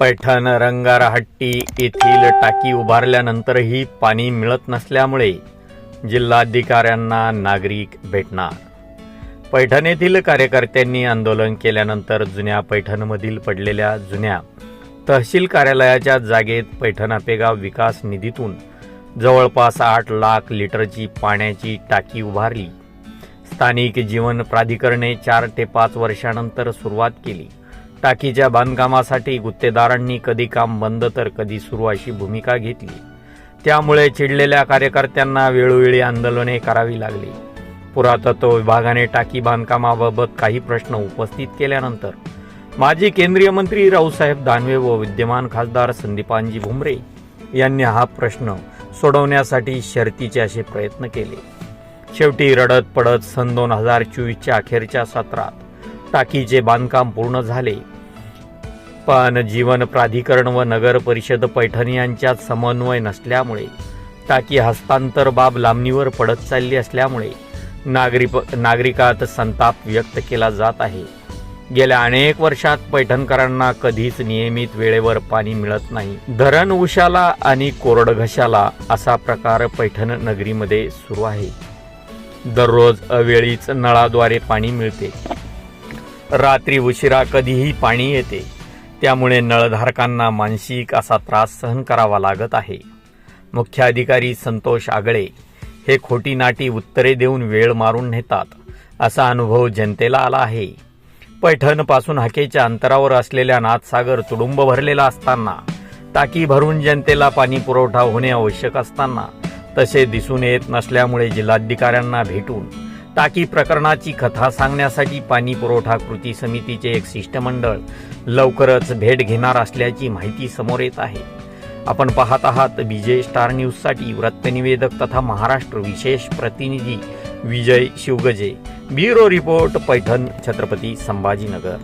पैठण रंगारहट्टी येथील टाकी उभारल्यानंतरही पाणी मिळत नसल्यामुळे जिल्हाधिकाऱ्यांना नागरिक भेटणार. पैठण येथील कार्यकर्त्यांनी आंदोलन केल्यानंतर जुन्या पैठणमधील पडलेल्या जुन्या तहसील कार्यालयाच्या जागेत पैठण आपेगाव विकास निधीतून जवळपास आठ लाख लिटरची पाण्याची टाकी उभारली. स्थानिक जीवन प्राधिकरणे चार ते पाच वर्षानंतर सुरुवात केली. टाकीच्या बांधकामासाठी गुत्तेदारांनी कधी काम बंद तर कधी सुरू अशी भूमिका घेतली. त्यामुळे चिडलेल्या कार्यकर्त्यांना वेळोवेळी आंदोलने करावी लागली. पुरातत्व विभागाने टाकी बांधकामाबाबत काही प्रश्न उपस्थित केल्यानंतर माजी केंद्रीय मंत्री रावसाहेब दानवे व विद्यमान खासदार संदीपानजी भुमरे यांनी हा प्रश्न सोडवण्यासाठी शर्तीचे असे प्रयत्न केले. शेवटी रडत पडत सन दोन हजार चोवीसच्या अखेरच्या सत्रात टाकीचे बांधकाम पूर्ण झाले पण जीवन प्राधिकरण व नगर परिषद पैठण यांच्यात समन्वय नसल्यामुळे टाकी हस्तांतर बाब लांबणीवर पडत चालली असल्यामुळे नागरिक नागरिकात संताप व्यक्त केला जात आहे. गेल्या अनेक वर्षात पैठणकरांना कधीच नियमित वेळेवर पाणी मिळत नाही. धरण उशाला आणि कोरडघशाला असा प्रकार पैठण नगरीमध्ये सुरू आहे. दररोज अवेळीच नळाद्वारे पाणी मिळते. रात्री उशिरा कधीही पाणी येते. त्यामुळे नळधारकांना मानसिक असा त्रास सहन करावा लागत आहे. मुख्य अधिकारी संतोष आगळे हे खोटी नाटी उत्तरे देऊन वेळ मारून नेतात असा अनुभव जनतेला आला आहे. पैठणपासून हाकेच्या अंतरावर असलेल्या नाथसागर तुडुंब भरलेला असताना टाकी भरून जनतेला पाणी पुरवठा होणे आवश्यक असताना तसे दिसून येत नसल्यामुळे जिल्हाधिकाऱ्यांना भेटून टाकी प्रकरणाची कथा सांगण्यासाठी पाणी पुरवठा कृती समितीचे एक शिष्टमंडळ लवकरच भेट घेणार असल्याची माहिती समोर येत आहे. आपण पाहत आहात विजय स्टार न्यूजसाठी वृत्तनिवेदक तथा महाराष्ट्र विशेष प्रतिनिधी Vijay Shivgaje. Bureau report Paithan Chhatrapati Sambhajinagar.